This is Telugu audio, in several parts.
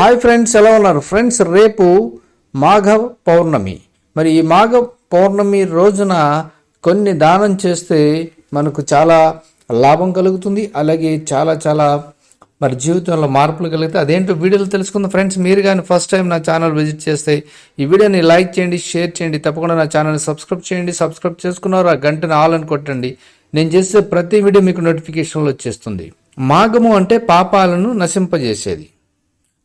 హాయ్ ఫ్రెండ్స్ ఎలా ఉన్నారు? ఫ్రెండ్స్ రేపు మాఘ పౌర్ణమి. మరి ఈ మాఘ పౌర్ణమి రోజున కొన్ని దానం చేస్తే మనకు చాలా లాభం కలుగుతుంది. అలాగే చాలా చాలా మరి జీవితంలో మార్పులు కలిగితే అదేంటో వీడియోలు తెలుసుకుందాం. ఫ్రెండ్స్ మీరు కానీ ఫస్ట్ టైం నా ఛానల్ విజిట్ చేస్తే ఈ వీడియోని లైక్ చేయండి షేర్ చేయండి. తప్పకుండా నా ఛానల్ని సబ్స్క్రైబ్ చేయండి. సబ్స్క్రైబ్ చేసుకున్నారు ఆ గంటను ఆల్ అని కొట్టండి. నేను చేసే ప్రతి వీడియో మీకు నోటిఫికేషన్లో వచ్చేస్తుంది. మాఘము అంటే పాపాలను నశింపజేసేది.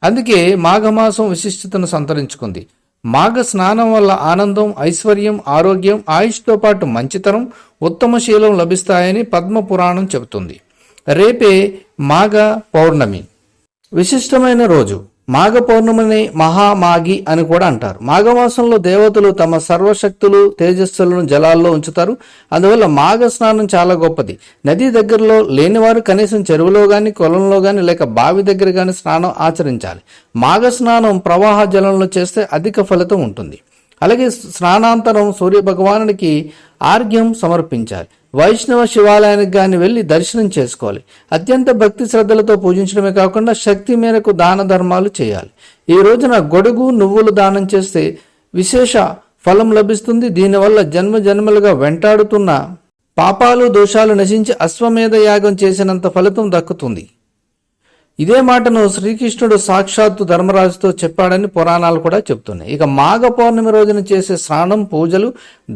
అందుకే మాఘమాసం విశిష్టతను సంతరించుకుంది. మాఘ స్నానం వల్ల ఆనందం ఐశ్వర్యం ఆరోగ్యం ఆయుష్తో పాటు మంచితనం ఉత్తమ శీలం లభిస్తాయని పద్మ పురాణం చెబుతుంది. రేపే మాఘ పౌర్ణమి. విశిష్టమైన రోజు. మాఘ పౌర్ణమిని మహామాగి అని కూడా అంటారు. మాఘమాసంలో దేవతలు తమ సర్వశక్తులు తేజస్సులను జలాల్లో ఉంచుతారు. అందువల్ల మాఘ స్నానం చాలా గొప్పది. నది దగ్గరలో లేనివారు కనీసం చెరువులో కానీ కొలంలో కానీ లేక బావి దగ్గర కానీ స్నానం ఆచరించాలి. మాఘ స్నానం ప్రవాహ జలంలో చేస్తే అధిక ఫలితం ఉంటుంది. అలాగే స్నానాంతరం సూర్య భగవానుడికి ఆర్ఘ్యం సమర్పించాలి. వైష్ణవ శివాలయానికి కానీ వెళ్ళి దర్శనం చేసుకోవాలి. అత్యంత భక్తి శ్రద్ధలతో పూజించడమే కాకుండా శక్తి మేరకు దాన ధర్మాలు చేయాలి. ఈ రోజున గొడుగు నువ్వులు దానం చేస్తే విశేష ఫలం లభిస్తుంది. దీనివల్ల జన్మ జన్మలుగా వెంటాడుతున్న పాపాలు దోషాలు నశించి అశ్వమేధ యాగం చేసినంత ఫలితం దక్కుతుంది. ఇదే మాటను శ్రీకృష్ణుడు సాక్షాత్తు ధర్మరాజుతో చెప్పాడని పురాణాలు కూడా చెప్తున్నాయి. ఇక మాఘ పౌర్ణమి రోజున చేసే స్నానం పూజలు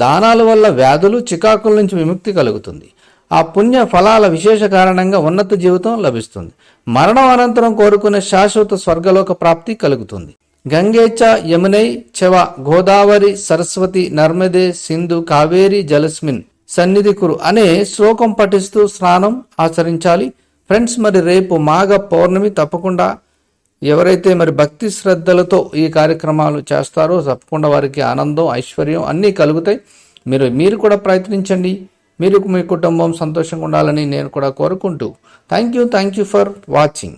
దానాల వల్ల వ్యాధులు చికాకుల నుంచి విముక్తి కలుగుతుంది. ఆ పుణ్య ఫలాల విశేష కారణంగా ఉన్నత జీవితం లభిస్తుంది. మరణం అనంతరం కోరుకునే శాశ్వత స్వర్గలోక ప్రాప్తి కలుగుతుంది. గంగేచ యమునై చెవ గోదావరి సరస్వతి నర్మదే సింధు కావేరి జలస్మిన్ సన్నిధి కురు అనే శ్లోకం పఠిస్తూ స్నానం ఆచరించాలి. ఫ్రెండ్స్ మరి రేపు మాఘ పౌర్ణమి తప్పకుండా ఎవరైతే మరి భక్తి శ్రద్ధలతో ఈ కార్యక్రమాలు చేస్తారో తప్పకుండా వారికి ఆనందం ఐశ్వర్యం అన్నీ కలుగుతాయి. మీరు మీరు కూడా ప్రయత్నించండి. మీరు మీ కుటుంబం సంతోషంగా ఉండాలని నేను కూడా కోరుకుంటూ. Thank you thank you for watching